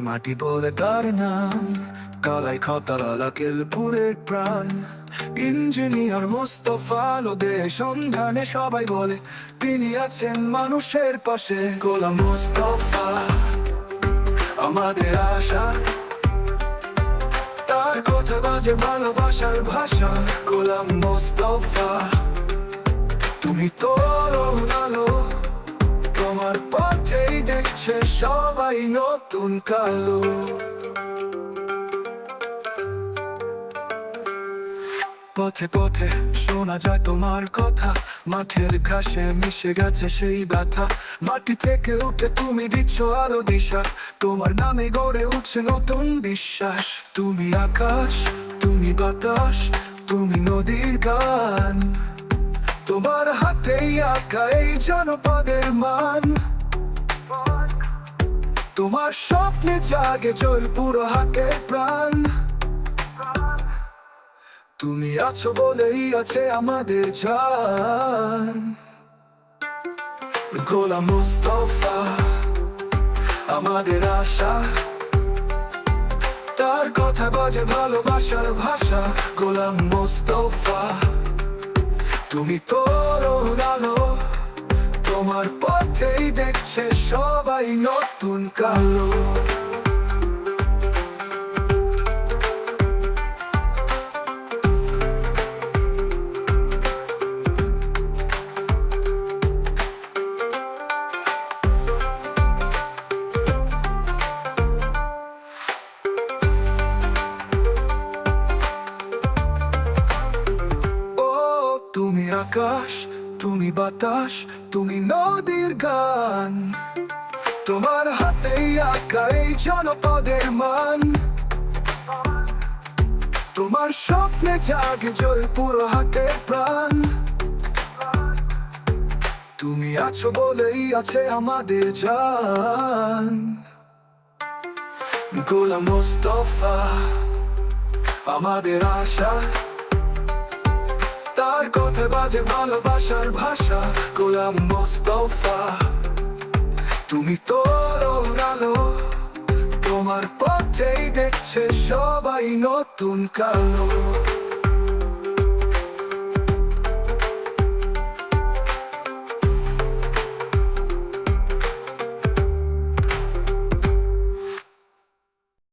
মাটি বলে তার নাম কালাই কেলপুরের প্রাণ ইঞ্জিনিয়ার সন্ধানে সবাই বলে তিনি আছেন মানুষের পাশে গোলাম মোস্তফা আমাদের আশা তার কথা বাজে ভালোবাসার ভাষা গোলাম মোস্তফা তুমি তো তোমার দেখছে সবাই নতুন কালো। পথে পথে শোনা যায় তোমার কথা, মাঠের ঘাসে মিশে গেছে সেই ব্যথা। মাটি থেকে উঠে তুমি দিচ্ছ আরও দিশা, তোমার নামে গড়ে উঠছে নতুন বিশ্বাস। তুমি আকাশ, তুমি বাতাস, তুমি নদীর গান। তোমার হাতেই আঁকা এই জনপদের মান। তোমার স্বপ্নে জাগে জয়পুর হাতে প্রাণ। তুমি আছো বলেই আছে আমাদের জান। গোলাম মুস্তফা, আমাদের আশা। তার কথা বাজে ভালোবাসার ভাষা, গোলাম মুস্তফা। তুমি তোর আলো, তোমার পথেই দেখছে সবাই নতুন কালো। তুমি আকাশ তুমি বাতাস, তুমি নদীর গান। তোমার হাতেই আঁকা এই জনপদের মান। তোমার স্বপ্নে জাগে জয়পুর হাতে প্রাণ। তুমি আছো বলেই আছে আমাদের জান। গোলাম মোস্তফা, আমাদের আশা। তার কথা বাজে ভালোবাসার ভাষা, গোলাম মোস্তফা। তুমি তোর আলো, তোমার পথেই দেখছে সবাই নতুন কালো।